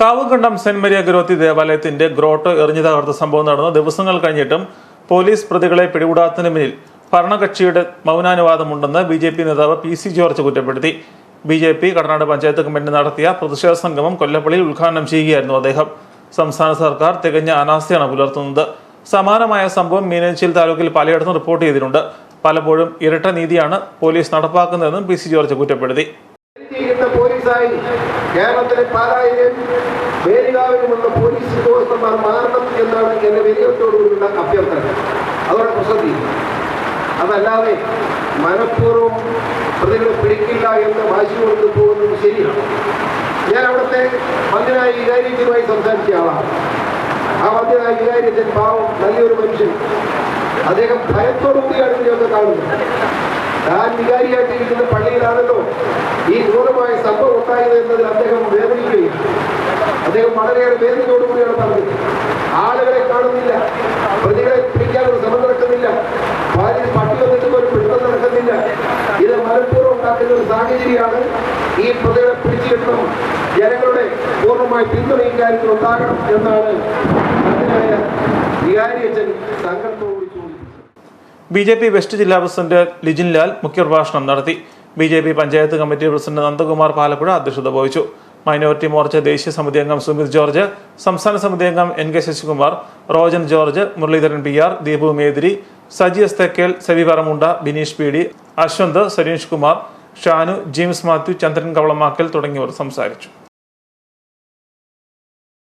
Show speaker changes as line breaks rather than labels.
Kavukandam saint Maria ഗുരുവത്തി ദേവാലയത്തിന്റെ ഗ്രോട്ട് എറിഞ്ഞു തകർത്ത സംഭവം നടന്ന ദിവസങ്ങൾ കഴിഞ്ഞിട്ടും പോലീസ് പ്രതികളെ പിടികൂടാത്തതിന് പിന്നിൽ ഭരണകക്ഷിയുടെ മൗനാനുവാദമുണ്ടെന്ന് ബി ജെ പി നേതാവ് പി സി ജോർജ് കുറ്റപ്പെടുത്തി. B J P Kadanad panchayat committee നടത്തിയ പ്രതിഷേധ സംഗമം കൊല്ലപ്പള്ളിയിൽ ഉദ്ഘാടനം ചെയ്യുകയായിരുന്നു അദ്ദേഹം. സംസ്ഥാന സർക്കാർ തികഞ്ഞ അനാസ്ഥയാണ് പുലർത്തുന്നത്. സമാനമായ സംഭവം മീനച്ചിൽ താലൂക്കിൽ പലയിടത്തും റിപ്പോർട്ട് ചെയ്തിട്ടുണ്ട്. പലപ്പോഴും ഇരട്ട നീതിയാണ് പോലീസ് നടപ്പാക്കുന്നതെന്നും പി സി ജോർജ് കുറ്റപ്പെടുത്തി.
കേരളത്തിലെ പോലീസായി കേരളത്തിലെ വന്ന പോലീസ് ഉദ്യോഗസ്ഥന്മാർ മാറണം എന്നാണ് എന്റെ വിനയത്തോടുകൂടിയുള്ള അഭ്യർത്ഥന. അതോടെ പ്രസക്തി. അതല്ലാതെ മനഃപൂർവം പ്രതികളെ പിടിക്കില്ല എന്ന് വാശി കൊടുത്ത് പോകുന്നത് ശരിയാണ്. ഞാൻ അവിടുത്തെ മന്ത്രിയായ വികാരിയുമായി സംസാരിച്ച ആളാണ്. ആ മന്ത്രിയായ വികാരിയത്തിൽ പാവം നല്ലൊരു മനുഷ്യൻ. അദ്ദേഹം ഭയത്തോടു കൂടിയാണ് ഇതിനെയൊക്കെ കാണുന്നത്. താൻ വികാരിയായിട്ടിരിക്കുന്ന പള്ളിയിലാണല്ലോ ഈ ക്രൂരമായ സംഭവം ഉണ്ടായത് എന്നതിൽ അദ്ദേഹം വേദനിക്കുകയും അദ്ദേഹം വളരെയേറെ വേദനയോടുകൂടിയാണ് പറഞ്ഞത്. ആളുകളെ കാണുന്നില്ല പ്രതികളെ പിടിക്കാൻ ഒരു ശ്രമം നടക്കുന്നില്ല ഭാര്യ പട്ടി വന്നിട്ട് ഒരു പിടുത്തം നടക്കുന്നില്ല. ഇത് മനഃപൂർവം ഉണ്ടാക്കുന്ന ഒരു സാഹചര്യമാണ് ഈ പ്രതികളെ പിടിച്ചു ജനങ്ങളുടെ പൂർണമായി പിന്തുണ ഇക്കാര്യത്തിൽ ഉണ്ടാകണം എന്നാണ് അതിനായ വികാരി അച്ഛൻ ചോദിച്ചത്
ബി ജെ പി വെസ്റ്റ് ജില്ലാ പ്രസിഡന്റ് ലിജിൻ ലാൽ മുഖ്യപ്രഭാഷണം നടത്തി. B J P panchayat committee president Nandakumar Palappuzha അധ്യക്ഷത വഹിച്ചു. മൈനോറിറ്റി മോർച്ച ദേശീയ സമിതി അംഗം സുമിത് ജോർജ് സംസ്ഥാന സമിതി അംഗം N K Sasikumar Rojan George Muraleedharan P R Deepu Mediri Saji S Thekkel Sevi Paramunda Bineesh P D Ashwanth Sareesh Kumar Shanu James Mathew Chandran Kavalamakkal തുടങ്ങിയവർ സംസാരിച്ചു.